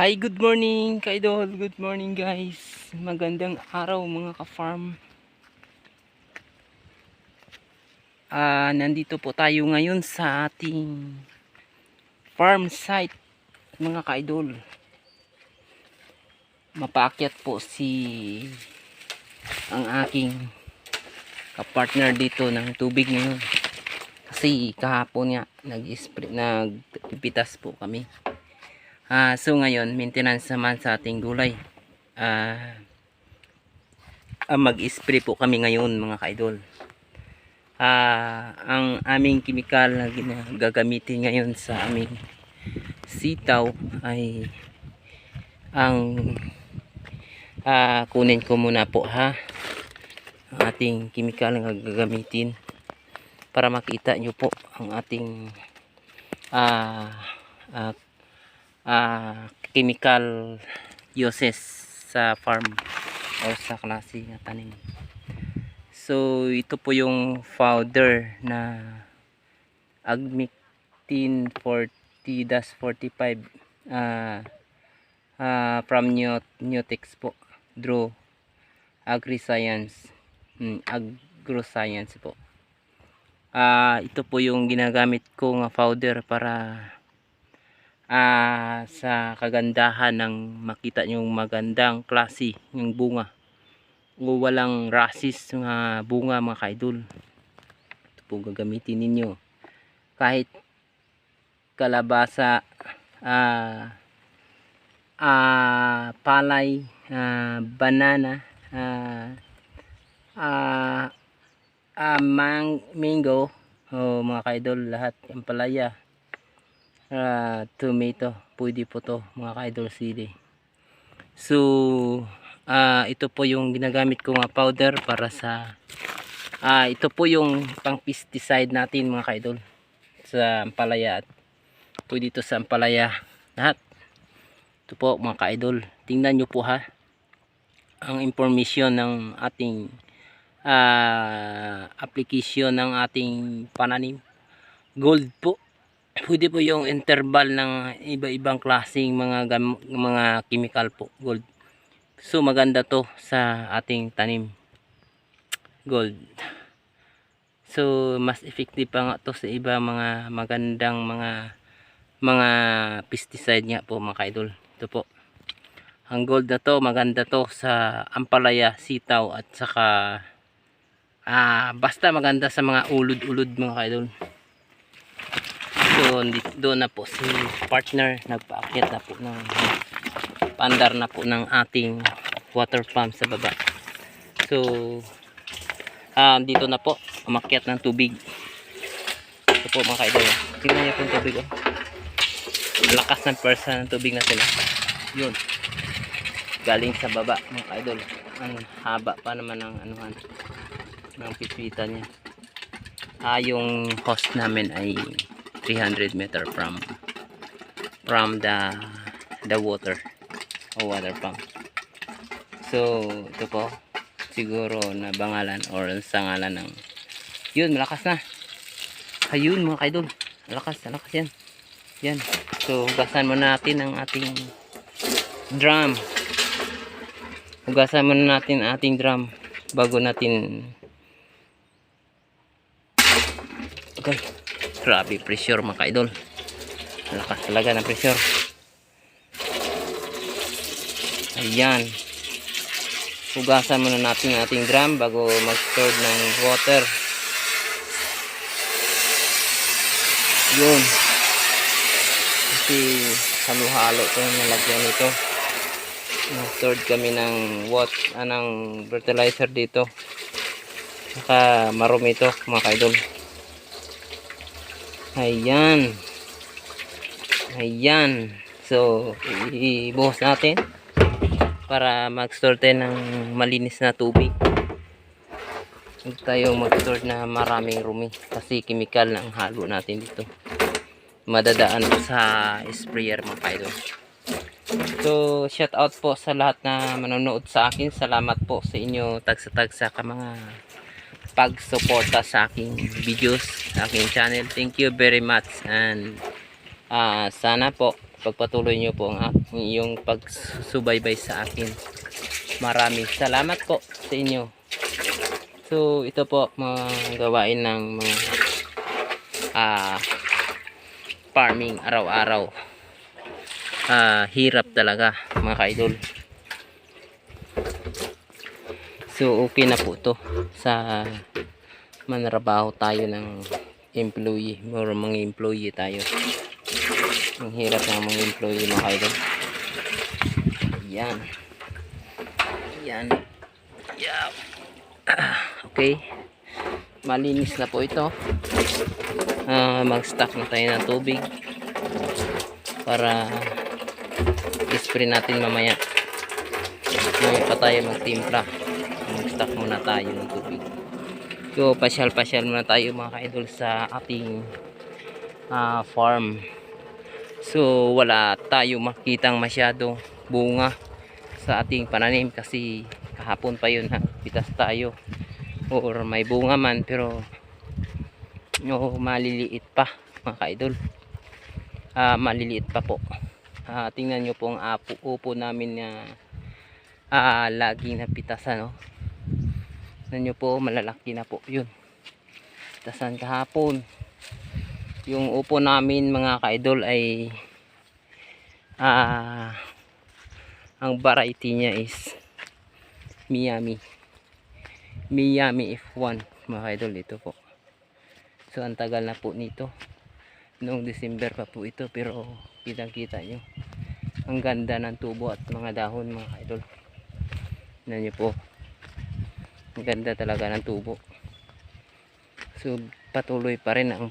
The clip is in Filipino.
Hi, good morning, kaidol. Good morning, guys. Magandang araw, mga ka-farm. Ah, nandito po tayo ngayon sa ating farm site, mga kaidol. Mapaakyat po si ang aking kapartner dito ng tubig ngayon. Kasi kahapon nga nag-spray, nagpipitas po kami. Ah, so ngayon, maintenance naman sa ating gulay. Ah, ah, mag-spray po kami ngayon mga kaidol. Ah, ang aming chemical na gagamitin ngayon sa aming sitaw ay ang ah, kunin ko muna po ha ang ating chemical na gagamitin para makita nyo po ang ating ah, ah, ah, chemical uses sa farm or sa klase ng tanim. So ito po yung powder na Agmictin 40-45 ah ah, from Newt Newtex po. Draw Agri-Science. Hmm, Agro-Science po. Ah, ito po yung ginagamit ko nga powder para ah sa kagandahan ng makita yung magandang klase ng bunga. O walang rasis nga bunga mga kaidol. Ito po gagamitin ninyo. Kahit kalabasa ah ah palay ah, banana ah ah ah, mang mango oh, mga kaidol lahat yung palaya ah, tomato. Pwede po to mga ka-idol sili so ah, ito po yung ginagamit ko nga powder para sa ah, ito po yung pang pesticide natin mga ka-idol. Sa ampalaya at pwede to sa ampalaya. Lahat. Ito po mga ka-idol. Tingnan nyo po ha. Ang information ng ating ah, application ng ating pananim. Gold po pwede po yung interval ng iba-ibang klaseng mga mga chemical po gold. So maganda to sa ating tanim gold. So mas effective pa nga to sa iba mga magandang mga mga pesticide nga po mga kaidol. Ito po. Ang gold na to maganda to sa ampalaya sitaw at saka ah, basta maganda sa mga ulod-ulod mga kaidol doon doon na po si partner. Nagpaakyat na po ng pandar na po ng ating water pump sa baba. So ah dito na po umakyat ng tubig. Ito po mga kaidol. Tingnan niyo po yung tubig oh. Lakas ng persa ng tubig natin oh. yun. Galing sa baba mga kaidol. Ang haba pa naman ng anuhan ng pitpitan niya. Ah yung host namin ay 300 meter from from the the water o water pump. So ito po siguro na bangalan or sa ngalan ng yun malakas na. Ayun mga kaidol malakas malakas yan. Yan so hugasan muna natin ang ating drum. Hugasan muna natin ang ating drum bago natin okay grabe pressure mga kaidol. Lakas talaga ng pressure. Ayan. Hugasan muna natin ang ating drum bago mag store ng water. Yun. Kasi halo-halo ko yung nalagyan nito. Stored kami ng what anong fertilizer dito. Saka marumi ito mga kaidol Ayan. Ayan. So, ibuhos natin para mag-store tayo ng malinis na tubig. Huwag tayong mag-store na maraming rumi kasi chemical na ang halo natin dito. Madadaan sa sprayer mga kaidol. So, shout out po sa lahat na manonood sa akin. Salamat po sa inyo tagsa-tagsa ka mga pagsuporta sa aking videos, sa aking channel. Thank you very much and ah, sana po pagpatuloy nyo po ang yung pagsubaybay sa akin. Maraming salamat po sa inyo. So, ito po mga gawain ng mga ah, farming araw-araw. Ah, hirap talaga mga kaidol. So, okay na po to sa manrabaho tayo ng employee or mga employee tayo. Ang hirap ng mga employee mga kaidol. Yan. Yan. Yeah. Okay. Malinis na po ito. Ah, mag-stock na tayo ng tubig para i-spray natin mamaya. Ngayon pa tayo magtimpla. Mag-stock muna tayo ng tubig. So, pasyal-pasyal muna tayo mga ka-idol sa ating ah, farm. So, wala tayo makitang masyado bunga sa ating pananim kasi kahapon pa yun ha, pitas tayo or may bunga man pero no, maliliit pa mga ka-idol Ah, maliliit pa po Ah, tingnan nyo po ang apo, upo namin na ah, laging napitasan no? Tingnan nyo po malalaki na po yun. Pitasan kahapon. Yung upo namin mga ka-idol ay ah ang variety niya is Miami. Miami F1 mga idol ito po. So ang tagal na po nito. Noong December pa po ito pero kitang kita nyo ang ganda ng tubo at mga dahon mga idol na nyo po ang ganda talaga ng tubo. So patuloy pa rin ang